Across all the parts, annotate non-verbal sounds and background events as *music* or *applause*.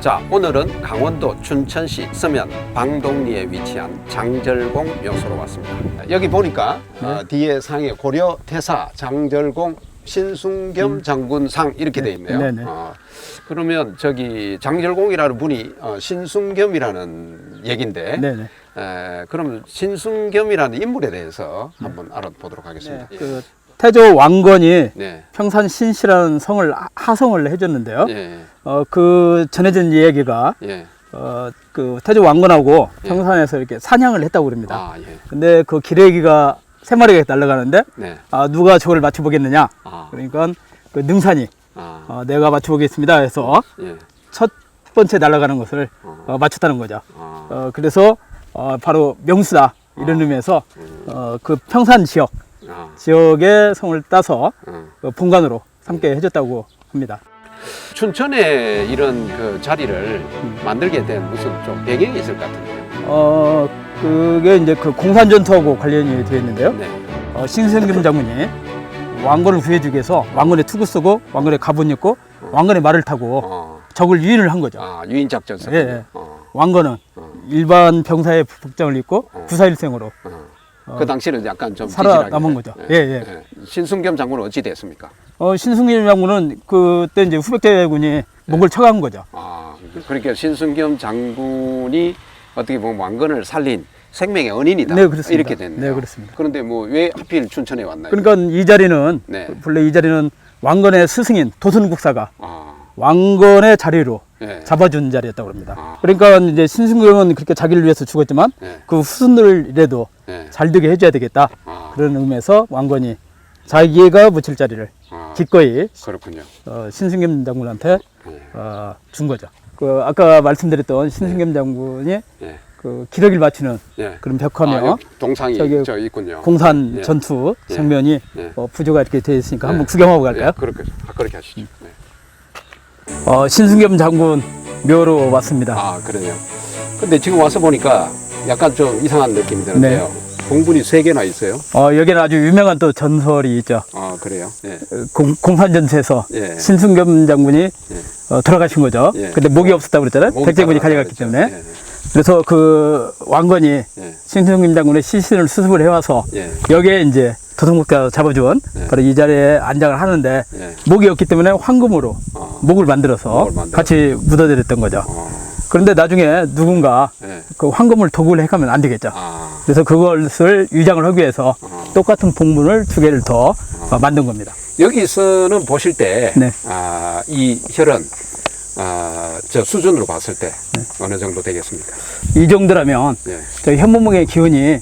자, 오늘은 강원도 춘천시 서면 방동리에 위치한 장절공 묘소로 왔습니다. 여기 보니까 어, 뒤에 상에 고려 대사 장절공 신순겸 장군상 이렇게 돼 있네요. 네네. 어, 그러면 저기 장절공이라는 분이 어, 신순겸이라는 얘긴데 네네. 에, 그럼 신순겸이라는 인물에 대해서 한번 알아보도록 하겠습니다. 네, 그 태조 왕건이 네. 평산 신시라는 성을 하- 하성을 해줬는데요. 예. 어, 그 전해진 얘기가 예. 어, 그 태조 왕건하고 예. 평산에서 이렇게 사냥을 했다고 그럽니다. 아, 예. 근데 그 기레기가 세 마리가 날아가는데 네. 아, 누가 저걸 맞춰보겠느냐? 아. 그러니까 그 능산이 아. 어, 내가 맞춰보겠습니다 해서 예. 첫 번째 날아가는 것을 어. 어, 맞췄다는 거죠. 아. 어, 그래서 어, 바로 명수다 이런 의미에서 어, 그 평산 지역 아. 지역의 성을 따서 어. 어, 본관으로 삼게 해줬다고 합니다. 춘천에 이런 그 자리를 만들게 된 무슨 좀 배경이 있을 것 같은데요. 어, 그게 이제 그 공산전투하고 관련이 되어 있는데요. 네. 어, 신생김 장군이 왕건을 구해주기 위해서 왕건의 투구 쓰고 왕건의 갑옷 입고 왕건의 말을 타고 어. 적을 유인을 한 거죠. 아, 유인 작전. 예, 예. 어. 왕건은 어. 일반 병사의 복장을 입고 어. 구사일생으로 어. 그 당시는 약간 좀 살아남은. 거죠. 예, 예. 신순겸 장군은 어찌 됐습니까? 어, 신승김 장군은 그때 이제 후백제군이 몽골 쳐간 거죠. 아, 그러니까 신순겸 장군이 어떻게 보면 왕건을 살린 생명의 은인이다. 네, 그렇습니다. 이렇게 됐네요. 네, 그렇습니다. 그런데 뭐 왜 하필 춘천에 왔나요? 그러니까 이 자리는 네. 본래 이 자리는 왕건의 스승인 도순국사가 아, 왕건의 자리로 예. 잡아준 자리였다고 합니다. 아. 그러니까 이제 신승경은 그렇게 자기를 위해서 죽었지만 네. 그 후손들이라도 예. 잘 되게 해줘야 되겠다. 아, 그런 의미에서 왕건이 자기가 묻힐 자리를 아, 기꺼이 그렇군요. 어, 신승겸 장군한테 예. 어, 준 거죠. 그 아까 말씀드렸던 신승겸 장군이 예. 그 기러기를 맞추는 예. 그런 아, 벽화며 여기 동상이 저 있군요. 공산 예. 전투 예. 장면이 예. 어, 부조가 이렇게 되어 있으니까 한번 네. 구경하고 갈까요? 네, 그렇게 아, 그렇게 하시죠. 네. 어, 신승겸 장군 묘로 왔습니다. 아 그러네요. 근데 지금 와서 보니까 약간 좀 이상한 느낌이 드는데요. 네. 공분이 세 개나 있어요. 어, 여기는 아주 유명한 또 전설이 있죠. 아 그래요. 예. 어, 공, 공산전투에서 예. 신승겸 장군이 어, 돌아가신 거죠. 예. 근데 목이 없었다고 그랬잖아요. 목이 백제군이 가져갔기 그랬죠. 때문에. 예, 그래서 그 왕건이 예. 신승겸 장군의 시신을 수습을 해와서 예. 여기에 이제 도성국가 잡아준 예. 바로 이 자리에 안장을 하는데 예. 목이 없기 때문에 황금으로 어. 목을 만들어서 목을 만들어서. 같이 묻어드렸던 거죠. 어. 그런데 나중에 누군가 예. 그 황금을 도구를 해가면 안 되겠죠. 아. 그래서 그것을 위장을 하기 위해서 어. 똑같은 봉분을 두 개를 더 어, 만든 겁니다. 여기서는 보실 때, 네. 아, 이 혈은, 아, 저 수준으로 봤을 때 네. 어느 정도 되겠습니까? 이 정도라면 예. 저희 현무멍의 기운이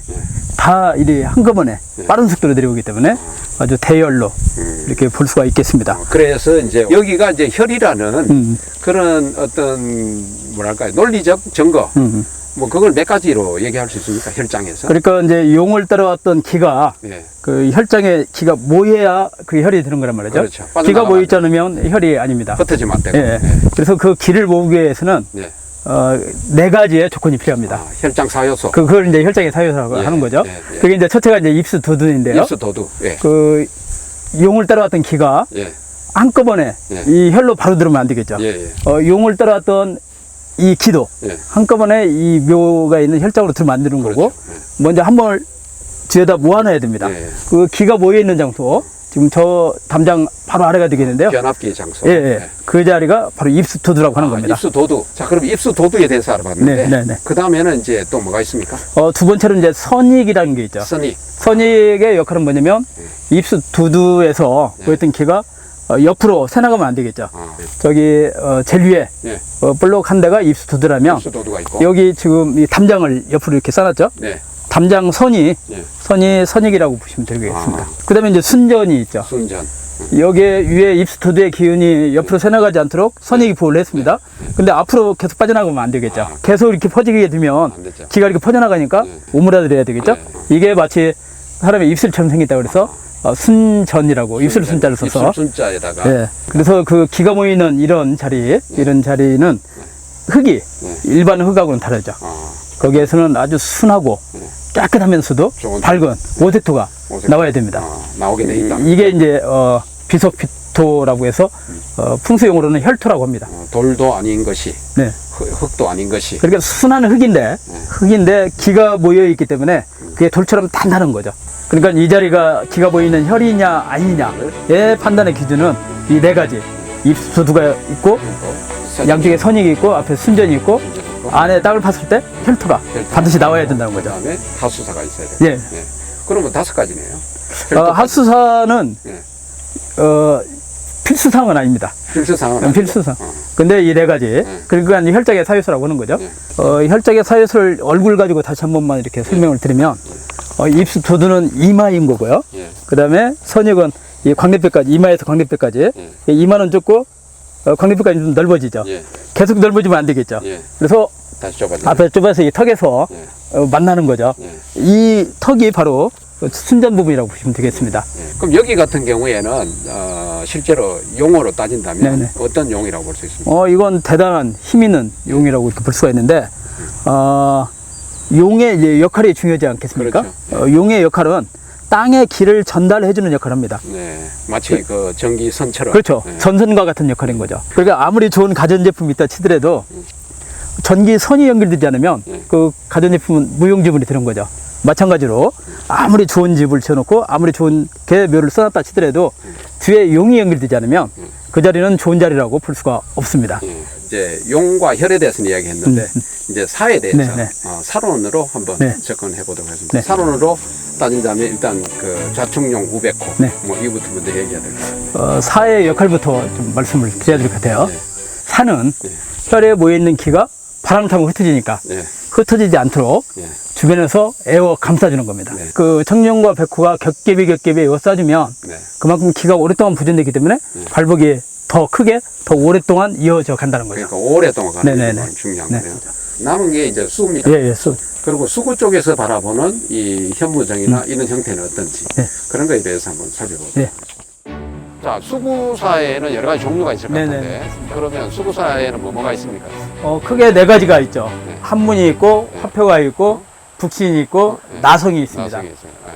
다 이리 한꺼번에 빠른 속도로 내려오기 때문에 아주 대열로 음. 이렇게 볼 수가 있겠습니다. 어, 그래서 이제 여기가 이제 혈이라는 음, 그런 어떤 뭐랄까요 논리적 증거 음. 뭐 그걸 몇 가지로 얘기할 수 있습니까 혈장에서? 그러니까 이제 용을 따라왔던 기가 예. 그 혈장에 기가 모여야 그 혈이 되는 거란 말이죠. 그렇죠. 기가 모이지 않으면 혈이 아닙니다. 흩어지면 안 되고. 예. 그래서 그 기를 모으기 위해서는 예. 어, 네 가지의 조건이 필요합니다. 아, 혈장 사효소. 그- 그걸 이제 혈장의 사유라고 예, 하는 거죠. 예, 예. 그게 이제 첫째가 이제 입수 두둔인데요. 입수 도두. 예. 그 용을 따라왔던 기가 예. 한꺼번에 예. 이 혈로 바로 들으면 안 되겠죠. 예. 예. 어, 용을 따라왔던 이 기도 예. 한꺼번에 이 묘가 있는 혈장으로 안 되는 거고 그렇죠. 먼저 한 번을 뒤에다 모아놔야 됩니다. 예. 그 기가 모여 있는 장소 지금 저 담장 바로 아래가 되겠는데요. 변압기 장소. 예, 예. 그 자리가 바로 입수토두라고 하는 아, 겁니다. 입수 도두. 자, 그럼 입수 도두에 대해서 알아봤는데. 네, 네, 네. 그 다음에는 이제 또 뭐가 있습니까? 어, 두 번째로 이제 선익이라는 게 있죠. 선이. 선익의 역할은 뭐냐면 입수 두두에서 예. 보였던 기가 어, 옆으로 새 나가면 안 되겠죠. 아, 저기 어, 제일 위에 예. 어, 볼록 한 대가 입수 두두라면 입수 도두가 있고. 여기 지금 이 담장을 옆으로 이렇게 써놨죠. 네. 담장 선이 예. 선이 선익이라고 보시면 되겠습니다. 아. 그다음에 이제 순전이 있죠. 순전. 여기에 위에 입수토두의 기운이 옆으로 새나가지 않도록 선익이 보호를 했습니다. 근데 앞으로 계속 빠져나가면 안 되겠죠. 아. 계속 이렇게 퍼지게 되면 안 되죠. 기가 이렇게 퍼져나가니까 네. 오므라들어야 되겠죠. 네. 이게 마치 사람의 입술처럼 생겼다 그래서 어, 순전이라고 입술 순자를 써서 입술 순자에다가. 예. 그래서 그 기가 모이는 이런 자리, 이런 자리는 흙이 일반 흙하고는 다르죠. 아, 거기에서는 아주 순하고 깨끗하면서도 밝은 오색토가 오색토. 나와야 됩니다. 아, 나오게 돼 있다. 이- 이게 이제 어, 비석피토라고 해서 어, 풍수용어로는 혈토라고 합니다. 어, 돌도 아닌 것이 네. 흙- 흙도 아닌 것이 그러니까 순한 흙인데 흙인데 기가 모여 있기 때문에 그게 돌처럼 단단한 거죠. 그러니까 이 자리가 기가 보이는 혈이냐 아니냐의 판단의 기준은 이 네 가지 입수두가 있고 양쪽에 선익이 있고 앞에 순전이 있고 안에 땅을 팠을 때 혈토가 혈토. 반드시 나와야 된다는 거죠. 그다음에 하수사가 있어야 돼요. 예. 네. 그러면 다섯 가지네요. 어, 합수사는 예. 어, 필수사항은 아닙니다. 필수상은 음, 필수상. 어. 근데 이 네 가지 그러니까 이 혈작의 사유수라고 하는 거죠. 네. 어, 혈작의 사유수를 얼굴 가지고 다시 한 번만 이렇게 설명을 드리면 어, 입수 두두는 이마인 거고요. 예. 그다음에 선익은 이 광대뼈까지 이마에서 광대뼈까지 예. 이 이마는 좁고 어, 광대뼈까지 좀 넓어지죠. 예. 계속 넓어지면 안 되겠죠. 예. 그래서 다시 좁아지. 앞에 좁아서 이 턱에서 예. 어, 만나는 거죠. 예. 이 턱이 바로 그 순전 부분이라고 보시면 되겠습니다. 예. 그럼 여기 같은 경우에는 어, 실제로 용어로 따진다면 네네. 어떤 용이라고 볼 수 있습니까? 어, 이건 대단한 힘 있는 용이라고 이렇게 볼 수가 있는데, 어, 용의 역할이 중요하지 않겠습니까? 그렇죠. 어, 용의 역할은 땅의 길을 전달해 주는 역할을 합니다. 네. 마치 그 전기선처럼. 그렇죠. 네. 전선과 같은 역할인 거죠. 그러니까 아무리 좋은 가전제품이 있다 치더라도 전기선이 연결되지 않으면 네. 그 가전제품은 무용지물이 되는 거죠. 마찬가지로 아무리 좋은 집을 지어놓고 아무리 좋은 개묘를 써놨다 치더라도 뒤에 용이 연결되지 않으면 그 자리는 좋은 자리라고 볼 수가 없습니다. 예. 이제 용과 혈에 대해서는 이야기했는데 음, 이제 사에 대해서 네, 네. 어, 사론으로 한번 네. 접근해 보도록 하겠습니다. 네. 사론으로 따진다면 일단 그 좌측용 우백호 네. 뭐 이부터 먼저 얘기해야 될 것 같아요. 어, 사의 역할부터 좀 말씀을 드려야 될 것 같아요. 네. 사는 네. 혈에 모여 있는 기가 바람 타고 흩어지니까 예. 흩어지지 않도록 예. 주변에서 에워 감싸주는 겁니다. 네. 그 청룡과 백호가 겹겹이 겹겹이 에워싸주면 네. 그만큼 기가 오랫동안 보존되기 때문에 발복이 더 크게 더 오랫동안 이어져 간다는 거죠. 그러니까 오랫동안 가는 게 네네네. 중요한 네. 거네요. 남은 게 이제 수입니다. 예, 예, 수. 그리고 수구 쪽에서 바라보는 이 현무정이나 이런 형태는 어떤지 네. 그런 거에 대해서 한번 살펴보도록 네. 자, 수구사에는 여러 가지 종류가 있을 것 네네. 같은데 그러면 수구사에는 뭐 뭐가 있습니까? 어, 크게 네 가지가 있죠. 네. 한문이 있고, 네. 화표가 있고, 북신이 있고, 네. 나성이 있습니다. 나성이 있어요. 예.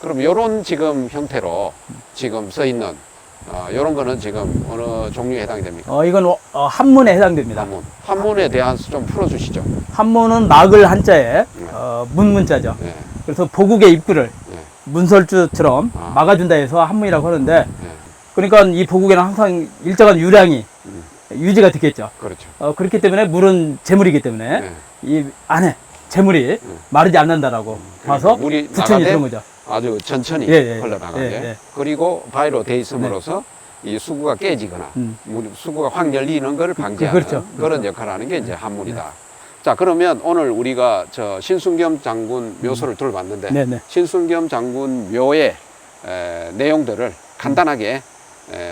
그럼 이런 지금 형태로 지금 써 있는 어, 이런 거는 지금 어느 종류에 해당이 됩니까? 어, 이건 어, 한문에 해당됩니다. 한문. 한문에 대한 좀 풀어주시죠. 한문은 막을 한자에 네. 어, 문문자죠. 네. 그래서 보국의 입구를 네. 문설주처럼 아. 막아준다 해서 한문이라고 하는데 네. 그러니까 이 보국에는 항상 일정한 유량이 음. 유지가 되겠죠. 그렇죠. 어, 그렇기 때문에 물은 재물이기 때문에 네. 이 안에 재물이 마르지 않는다라고 봐서 그러니까 물이 부천이 나가되 되는 거죠. 아주 천천히 예, 예. 흘러나가게. 예, 예. 그리고 바위로 돼 있음으로써 이 수구가 깨지거나 음. 물- 수구가 확 열리는 것을 방지하는 그렇죠. 그런 역할을 하는 게 이제 한문이다. 자, 그러면 오늘 우리가 저 신순겸 장군 묘소를 둘러봤는데 네, 네. 신순겸 장군 묘의 에, 내용들을 간단하게 에,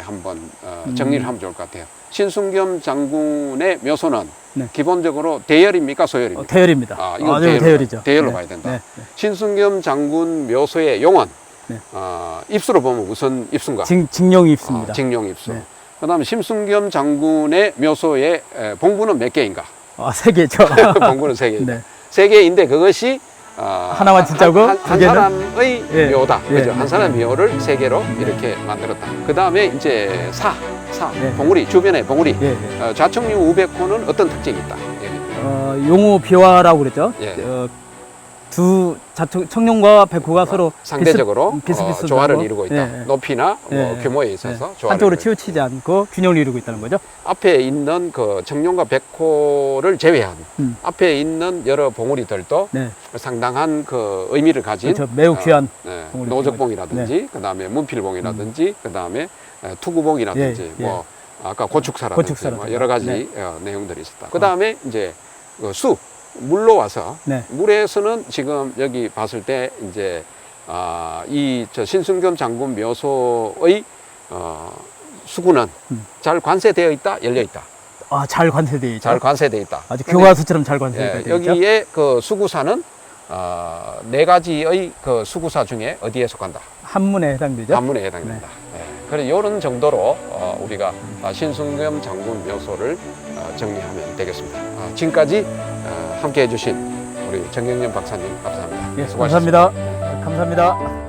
한번 어, 음. 정리를 하면 좋을 것 같아요. 신순겸 장군의 묘소는 네. 기본적으로 대열입니까 소열입니까? 어, 대열입니다. 아, 이건 아주 대열로 대열 이죠. 봐- 대열로 네. 봐야 된다. 네. 신순겸 장군 묘소의 용언 네. 어, 입수로 보면 우선 입수인가? 징, 징용이 있습니다. 어, 징용 입수. 네. 그다음에 심순겸 장군의 묘소의 에, 봉부는 몇 개인가? 아, 세 개죠. *laughs* 봉부는 세 개. 네. 세 개인데 그것이 어, 하나만 진짜고 한, 한, 한? 사람의 예. 묘다. 예. 그죠? 한 사람의 묘를 세 개로 이렇게 만들었다. 그 다음에 이제 사, 사, 예. 봉우리 주변에 봉우리. 예, 예. 어, 좌청류 우백호는 어떤 특징이 있다? 예. 어, 용호 비화라고 그랬죠. 예. 어, 두 자청, 청룡과 백호가 서로 상대적으로 비슷, 어, 조화를 이루고 있다. 예, 예. 높이나 뭐 예, 예. 규모에 있어서 예. 조화를 한쪽으로 치우치지 않고 균형을 이루고 있다는 거죠. 앞에 있는 그 청룡과 백호를 제외한 음. 앞에 있는 여러 봉우리들도 네, 상당한 그 의미를 가진 그렇죠. 매우 귀한 어, 네, 노적봉이라든지 그다음에 문필봉이라든지 그다음에 에, 투구봉이라든지 예, 예. 뭐 아까 고축사라든지 고축사라든지. 뭐 여러 가지 네. 어, 내용들이 있었다. 그다음에 이제 그 수, 물로 와서 네. 물에서는 지금 여기 봤을 때 이제 아, 이 저 신순겸 장군 묘소의 어, 수구는 음. 잘 관세되어 있다, 열려 있다. 아, 잘 관세되어 있죠. 잘 관세되어 있다. 아주 교과서처럼 잘 관세되어 예, 있죠. 여기에 그 수구사는 어, 네 가지의 그 수구사 중에 어디에 속한다? 한문에 해당되죠. 한문에 해당된다. 예. 그래 이런 정도로 어, 우리가 아, 신순겸 장군 묘소를 어, 정리하면 되겠습니다. 아, 지금까지 어, 함께 해주신 우리 정경련 박사님 감사합니다. 예, 수고하셨습니다. 감사합니다. 감사합니다.